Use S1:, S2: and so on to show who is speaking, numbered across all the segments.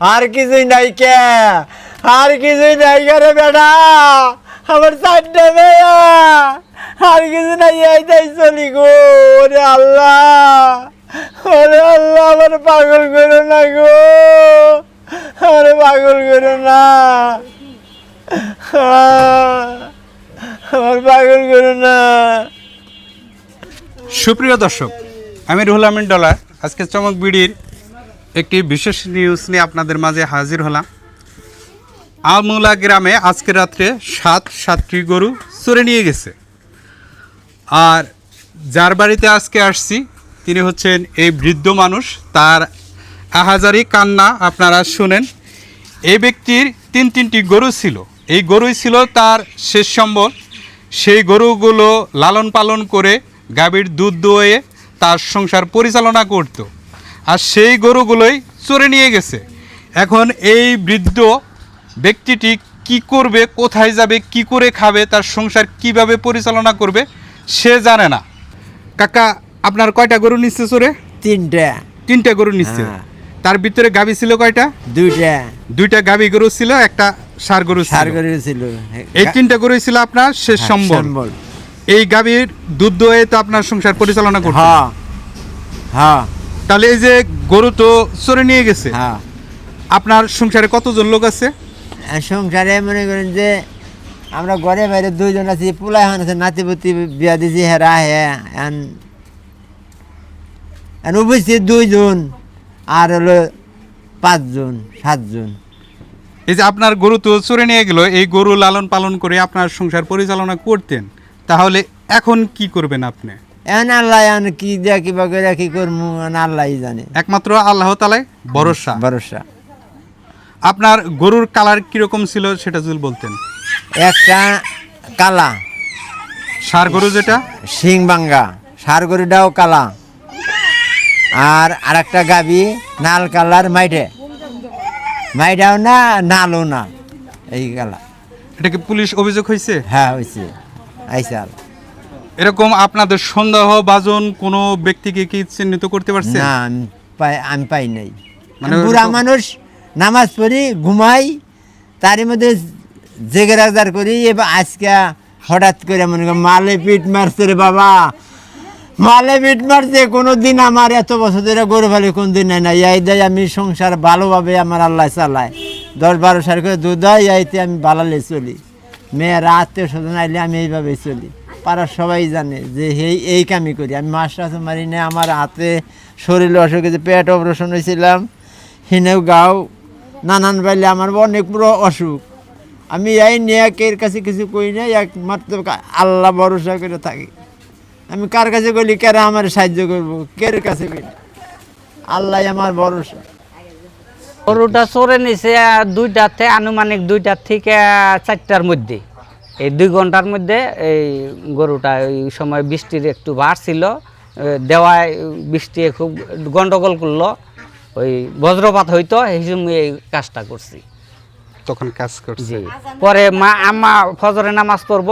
S1: আর কিছুই নাই কে? আর কিছুই নাই রে বেটা? আমার চারটে মেয়া। আর কিছু নাই এইটাই চলি গো। ওরে আল্লাহ। ওরে আল্লাহ, আমার পাগল করো না গো। আমার পাগল করো না। আমার পাগল করো না।
S2: সুপ্রিয় দর্শক, আমি রুহুল আমিন ডলার। আজকে চমক বিড়ির একটি বিশেষ নিউজ নিয়ে আপনাদের মাঝে হাজির হলাম। আমুলা গ্রামে আজকে রাত্রে সাত সাতটি গরু চড়ে নিয়ে গেছে। আর যার বাড়িতে আজকে আসছি, তিনি হচ্ছেন এই বৃদ্ধ মানুষ। তার আহাজারি কান্না আপনারা শুনেন। এই ব্যক্তির তিন তিনটি গরু ছিল। এই গরুই ছিল তার শেষ সম্বল। সেই গরুগুলো লালন পালন করে গাভীর দুধ দোয়ে তার সংসার পরিচালনা করত। আর সেই গরুগুলোই চড়ে নিয়ে গেছে। এখন এই বৃদ্ধ ব্যক্তিটি কি করবে কোথায় যাবে কি করে খাবে তার সংসার কীভাবে পরিচালনা করবে সে জানে না। কাকা আপনার কয়টা গরু নিচ্ছে চোরে?
S1: তিনটা।
S2: তিনটা গরু নিচ্ছে।
S1: হ্যাঁ।
S2: তার ভিতরে গাভী ছিল কয়টা?
S1: দুইটা।
S2: দুইটা গাভী গরু ছিল একটা সার গরু ছিল।
S1: গরু করেছিল
S2: এই তিনটা গরু ছিল আপনার শেষ
S1: হ্যাঁ,
S2: সম্বল। এই গাভীর দুধ দোয়ে তো আপনার সংসার পরিচালনা করতে
S1: হ্যাঁ। হ্যাঁ।
S2: তাহলে এই যে গরু তো চরে নিয়ে গেছে।
S1: হ্যাঁ।
S2: আপনার সংসারে কতজন লোক আছে?
S1: আর সংসারে মনে করেন যে আমরা ঘরে বাইরে দুইজন আছি পোলা এখন আছে নাতিপতি বিয়া দিছি হেরা হে এন এন উপস্থিত দুইজন আর হলো পাঁচজন সাতজন।
S2: এই যে আপনার গরু তো চড়ে নিয়ে গেল এই গরু লালন পালন করে আপনার সংসার পরিচালনা করতেন তাহলে এখন কি করবেন আপনি?
S1: এখন আল্লাহ কি দেয়া কিবা করে কি করব এখন আল্লাহই জানে।
S2: একমাত্র আল্লাহ তালায় ভরসা।
S1: ভরসা।
S2: আপনার গরুর কালার কীরকম ছিল সেটা যদি বলতেন?
S1: একটা কালা।
S2: সার গরু যেটা?
S1: শিং বাঙ্গা। সার গরুটাও কালা। আর আরেকটা গাবি নাল কালার মাইটে। মাইটাও না নালও না এই কালা।
S2: এটা কি পুলিশ অভিযোগ হয়েছে
S1: হ্যাঁ হয়েছে আইসাল
S2: এরকম আপনাদের সন্দেহ বাজন কোনো ব্যক্তিকে কি চিহ্নিত করতে পারছে
S1: না আমি পাই আমি পাই নাই।
S2: মানে
S1: বুড়া মানুষ নামাজ পড়ি ঘুমাই তারই মধ্যে জেগে রাজার করি এবার আজকে হঠাৎ করে মনে করি মালে পিট মারছে রে বাবা। মালে পিট মারছে কোনো দিন আমার এত বছর ধরে গরু ভালো কোন দিন নাই। না এই দেয় আমি সংসার ভালোভাবে আমার আল্লাহ চালায়। দশ বারো সাল করে দুধ হয় এইতে আমি বালালে চলি। মেয়েরা আত্মীয় স্বজন আইলে আমি এইভাবে চলি। পাড়ার সবাই জানে যে এই এই কামই করি। আমি মাছ টাছ মারি না আমার হাতে শরীরে অসুখ হয়েছে পেট অপারেশন হয়েছিলাম হিনেও গাও নানান বাইলে আমার অনেক পুরো অসুখ। আমি এই নিয়ে এর কাছে কিছু কই না একমাত্র আল্লাহ ভরসা করে থাকি। আমি কার কাছে গলি কেরা আমার সাহায্য করব কের কাছে গেলি আল্লাহ আমার ভরসা।
S3: গরুটা চড়ে নিছে আহ, দুইটাতে আনুমানিক দুইটার থেকে চারটার মধ্যে। এই দুই ঘণ্টার মধ্যে এই গরুটা ওই সময় বৃষ্টির একটু এ, দেওয়ায় বৃষ্টি খুব গন্ডগোল করল ওই বজ্রপাত হইতো এই সময় এই কাজটা করছি।
S2: তখন কাজ করছি।
S3: পরে মা আম্মা ফজরে নামাজ পড়ব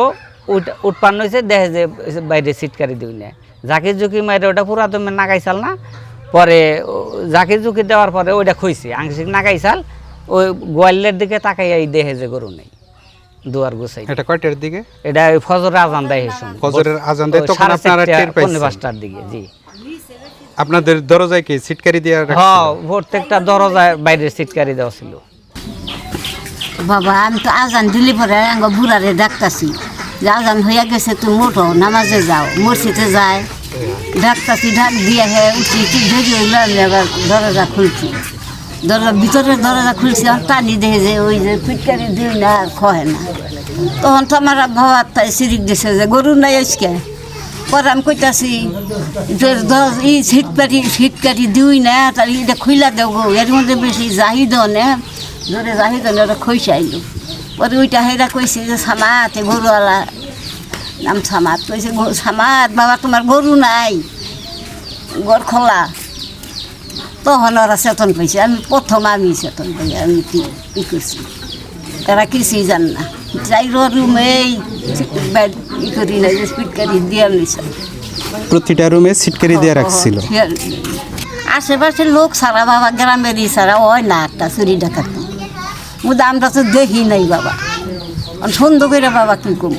S3: উৎপান্ন হয়েছে দেখে যে বাইরে সিটকারি দিই না। জাকি ঝুঁকি মাইরে ওটা পুরা তুমি নাগাইছাল না। পরে ও জাকি ঝুঁকি দেওয়ার পরে ওইটা খুঁজছি আংশিক নাগাইছাল ওই গোয়ালের দিকে তাকাই এই দেখে যে গরু নেই। দুয়ার গুছাই
S2: এটা কয়টার দিকে
S3: এটা ওই ফজরে আজান দেয় এই সময়।
S2: ফজরের আজান দেয় তখন আপনারা টের পাইছেন?
S3: পৌনে পাঁচটার দিকে জি
S2: আপনাদের দরজায় কি সিটকারি দিয়ে রাখছিল?
S3: হ্যাঁ প্রত্যেকটা দরজায় বাইরে সিটকারি দেওয়া ছিল
S4: বাবা আমি তো আজান দিলি পরে আঙ্গ বুড়ারে ডাকতাছি যে আজান হইয়া গেছে তুমি মোটো নামাজে যাও মসজিদে যায় ডাকতাছি ডাক দিয়ে হে উঠি কি ধরি আবার দরজা খুলছি দরজা ভিতরের দরজা খুলছি, আর টানি দেখে যে ওই যে ফিটকারি দিই না, আর খহে না। তখন তো আমার বাবা তাই সিরিক দিছে যে, গরু নাই আজকে? পরে আমি কইতাছি ই সিট কাটি সিট কাটি দিই না, তাহলে এটা খুইলা দেব এর মধ্যে বেশি জাহিদ নে, জোরে জাহিদ নে ওটা খইসা আইলো। পরে ওইটা হেরা কইছে যে, সামাতে গরুওয়ালা নাম সামাত। কইছে, "গো- সামাত, বাবা, তোমার গরু নাই গর খোলা। তখন ওরা চেতন পাইছে আমি প্রথম আমি চেতন পাই আমি কি ই করছি? এরা কিছুই জান না। যাই রুমেই ই করি না যে স্পিড কারি দিয়ে নিছে
S2: প্রতিটা রুমে সিটকারি দিয়ে রাখছিল?
S4: আশেপাশের লোক সারা বাবা গ্রামেরই সারা হয় না একটা চুরি ডাকাত মুদা আমরা তো দেখি নাই বাবা। সুন্দর করে বাবা কি কম